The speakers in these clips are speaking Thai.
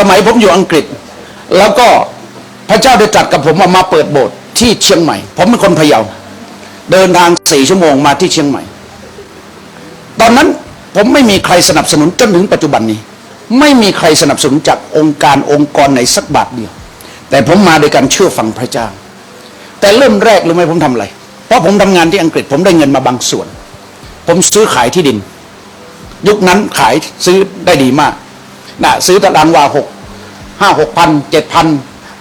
สมัยผมอยู่อังกฤษ แล้วก็พระเจ้าได้ตรัสกับผมว่ามาเปิดโบสถ์ที่เชียงใหม่ ผมเป็นคนพะเยา เดินทางสี่ชั่วโมงมาที่เชียงใหม่ ตอนนั้นผมไม่มีใครสนับสนุนจนถึงปัจจุบันนี้ ไม่มีใครสนับสนุนจากองค์การองค์กรไหนสักบาทเดียว แต่ผมมาโดยการเชื่อฟังพระเจ้า แต่เริ่มแรกรู้ไหมผมทำอะไร เพราะผมทำงานที่อังกฤษ ผมได้เงินมาบางส่วน ผมซื้อขายที่ดิน ยุคนั้นขายซื้อได้ดีมาก นะซื้อตารางวาหกห้าหกพันเจ็ดพัน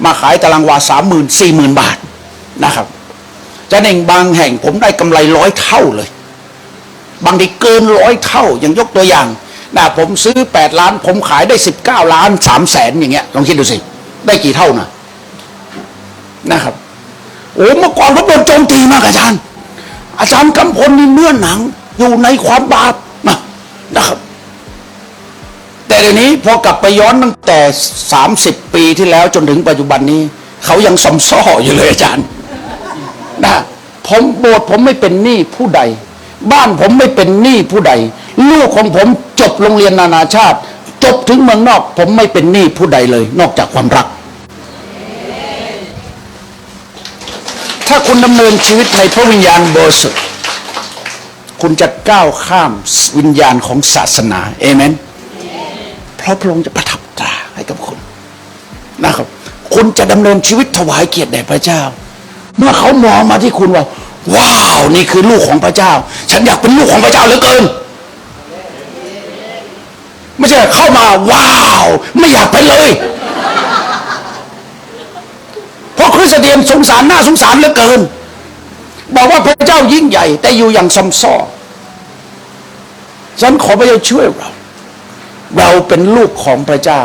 มาขายตารางวาสามหมื่นสี่หมื่นบาทนะครับจะเองบางแห่งผมได้กำไรร้อยเท่าเลย บางทีเกินร้อยเท่าอย่างยกตัวอย่างนะผมซื้อแปดล้าน ผมขายได้สิบเก้าล้านสามแสนอย่างเงี้ยลองคิดดูสิ ได้กี่เท่านะนะครับโอ้เมื่อก่อนผมโดนโจมตีมากอาจารย์ อาจารย์กำพลนี่เนื้อหนังอยู่ในความบาปนะนะครับ แต่เดี๋ยวนี้พอกลับไปย้อนตั้งแต่ 30 ปีที่แล้วจนถึงปัจจุบันนี้ เขายังสมซ้ออยู่เลยอาจารย์นะผมโบสถ์ผมไม่เป็นหนี้ผู้ใด บ้านผมไม่เป็นหนี้ผู้ใด ลูกของผมจบโรงเรียนนานาชาติ จบถึงเมืองนอก ผมไม่เป็นหนี้ผู้ใดเลย นอกจากความรัก ถ้าคุณดำเนินชีวิตในพระวิญญาณบริสุทธิ์คุณจะก้าวข้ามวิญญาณของศาสนาเอเมน เพราะพระองค์จะประทับตราให้กับคุณนะครับ คุณจะดำเนินชีวิตถวายเกียรติแด่พระเจ้า เมื่อเขามองมาที่คุณว่า ว้าวนี่คือลูกของพระเจ้า ฉันอยากเป็นลูกของพระเจ้าเหลือเกิน ไม่ใช่เข้ามาว้าว ไม่อยากไปเลยเพราะคริสเตียนสงสารหน้าสงสารเหลือเกิน บอกว่าพระเจ้ายิ่งใหญ่ แต่อยู่อย่างซำซ้อฉันขอพระเจ้าช่วยเรา เราเป็นลูกของพระเจ้า